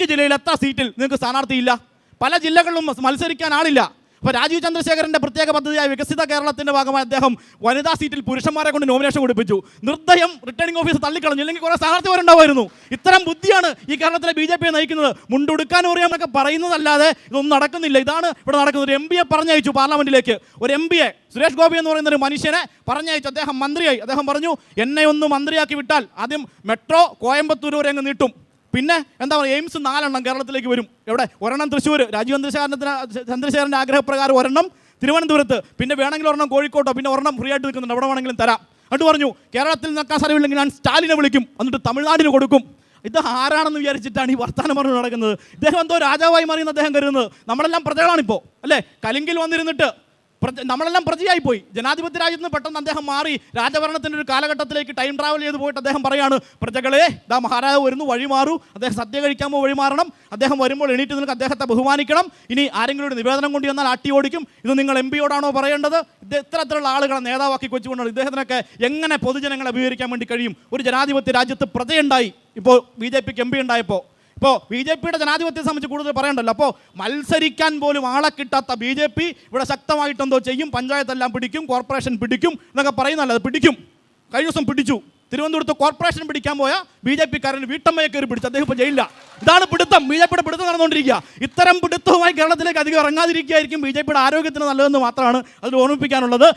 ഇടുക്കി ജില്ലയിൽ സീറ്റിൽ നിങ്ങൾക്ക് സ്ഥാനാർത്ഥിയില്ല. പല ജില്ലകളിലും മത്സരിക്കാൻ ആളില്ല. അപ്പോൾ രാജീവ് ചന്ദ്രശേഖരന്റെ പ്രത്യേക പദ്ധതിയായ വികസിത കേരളത്തിന്റെ ഭാഗമായി അദ്ദേഹം വനിതാ സീറ്റിൽ പുരുഷന്മാരെ കൊണ്ട് നോമിനേഷൻ കൊടുപ്പിച്ചു. നിർദ്ദയം റിട്ടേണിംഗ് ഓഫീസ് തള്ളിക്കളഞ്ഞു. ഇല്ലെങ്കിൽ കുറേ സ്ഥാനാർത്ഥിമാരുണ്ടാവുമായിരുന്നു ഇത്തരം ബുദ്ധിയാണ് ഈ കേരളത്തിലെ ബി ജെ പിയെ നയിക്കുന്നത്. മുണ്ടുടുക്കാൻ അറിയാമെന്നൊക്കെ പറയുന്നതല്ലാതെ ഇതൊന്നും നടക്കുന്നില്ല. ഇതാണ് ഇവിടെ നടക്കുന്നത്. ഒരു എം പിയെ പറഞ്ഞയച്ചു പാർലമെന്റിലേക്ക് ഒരു എം പിയെ സുരേഷ് ഗോപി എന്ന് പറയുന്ന ഒരു മനുഷ്യനെ പറഞ്ഞയച്ചു അദ്ദേഹം മന്ത്രിയായി. അദ്ദേഹം പറഞ്ഞു എന്നെ ഒന്ന് മന്ത്രിയാക്കി വിട്ടാൽ ആദ്യം മെട്രോ കോയമ്പത്തൂർ വരെ അങ്ങ് നീട്ടും. പിന്നെ എന്താ പറയുക എയിംസ് നാലെണ്ണം കേരളത്തിലേക്ക് വരും. എവിടെ? ഒരെണ്ണം തൃശ്ശൂർ രാജീവ് ചന്ദ്രശേഖരത്തിന് ചന്ദ്രശേഖരന്റെ ആഗ്രഹപ്രകാരം ഒരെണ്ണം തിരുവനന്തപുരത്ത്. പിന്നെ വേണമെങ്കിൽ ഒരെണ്ണം കോഴിക്കോട്ടോ പിന്നെ ഒരെണ്ണം ഫ്രീ ആയിട്ട് നിൽക്കുന്നുണ്ട്. എവിടെ വേണമെങ്കിലും തരാം. എന്നിട്ട് പറഞ്ഞു കേരളത്തിൽ നിൽക്കാൻ സ്ഥലമില്ലെങ്കിൽ ഞാൻ സ്റ്റാലിനെ വിളിക്കും എന്നിട്ട് തമിഴ്നാടിന് കൊടുക്കും. ഇത് ആരാണെന്ന് വിചാരിച്ചിട്ടാണ് ഈ വർത്തമാനം പറഞ്ഞു നടക്കുന്നത്. ഇദ്ദേഹം എന്തോ രാജാവായി മാറിയെന്ന് അദ്ദേഹം കരുതുന്നത്. നമ്മളെല്ലാം പ്രജകളാണിപ്പോൾ അല്ലേ? കലിങ്കിൽ വന്നിരുന്നിട്ട് നമ്മളെല്ലാം പ്രജയായി പോയി. ജനാധിപത്യ രാജ്യത്ത് നിന്ന് പെട്ടെന്ന് അദ്ദേഹം മാറി. രാജഭരണത്തിന്റെ ഒരു കാലഘട്ടത്തിലേക്ക് ടൈം ട്രാവൽ ചെയ്ത് പോയിട്ട് അദ്ദേഹം പറയാണ് പ്രജകളെ ഇതാ മഹാരാജ് വരുന്നു വഴി മാറൂ. അദ്ദേഹം സദ്യ കഴിക്കാമോ വഴി മാറണം. അദ്ദേഹം വരുമ്പോൾ എണീറ്റ് നിങ്ങൾക്ക് അദ്ദേഹത്തെ ബഹുമാനിക്കണം. ഇനി ആരെങ്കിലും ഒരു നിവേദനം കൊണ്ടു വന്നാൽ ആട്ടി ഓടിക്കും. ഇത് നിങ്ങൾ എം പിയോടാണോ പറയേണ്ടത്? ഇത് ഇത്തരത്തിലുള്ള ആളുകളെ നേതാവാക്കി കൊച്ചുകൊണ്ടാണ് ഇദ്ദേഹത്തിനൊക്കെ എങ്ങനെ പൊതുജനങ്ങളെ അഭിമുഖീകരിക്കാൻ വേണ്ടി കഴിയും? ഒരു ജനാധിപത്യ രാജ്യത്ത് പ്രജയുണ്ടായി. ഇപ്പോൾ ബി ജെ പിക്ക് എം പി ഉണ്ടായപ്പോൾ ഇപ്പോൾ ബി ജെ പിയുടെ ജനാധിപത്യത്തെ സംബന്ധിച്ച് കൂടുതൽ പറയണ്ടല്ലോ. അപ്പോൾ മത്സരിക്കാൻ പോലും ആളെ കിട്ടാത്ത ബി ജെ പി ഇവിടെ ശക്തമായിട്ട് എന്തോ ചെയ്യും. പഞ്ചായത്തെല്ലാം പിടിക്കും കോർപ്പറേഷൻ പിടിക്കും എന്നൊക്കെ പറയുന്നല്ലോ അത് പിടിക്കും. കഴിഞ്ഞ ദിവസം പിടിച്ചു. തിരുവനന്തപുരത്ത് കോർപ്പറേഷൻ പിടിക്കാൻ പോയ ബി ജെ പിക്കാരൻ വീട്ടമ്മയെ കയറി പിടിച്ചു. അദ്ദേഹം ഇപ്പോൾ ജയിലില്ല ഇതാണ് പിടുത്തം. ബി ജെ പിയുടെ പിടുത്തം നടന്നുകൊണ്ടിരിക്കുക. ഇത്തരം പിടുത്തവുമായി കേരളത്തിലേക്ക് അധികം ഇറങ്ങാതിരിക്കുകയായിരിക്കും ബി ജെ പിയുടെ ആരോഗ്യത്തിന് നല്ലതെന്ന് മാത്രമാണ് അതിൽ ഓർമ്മിപ്പിക്കാനുള്ളത്.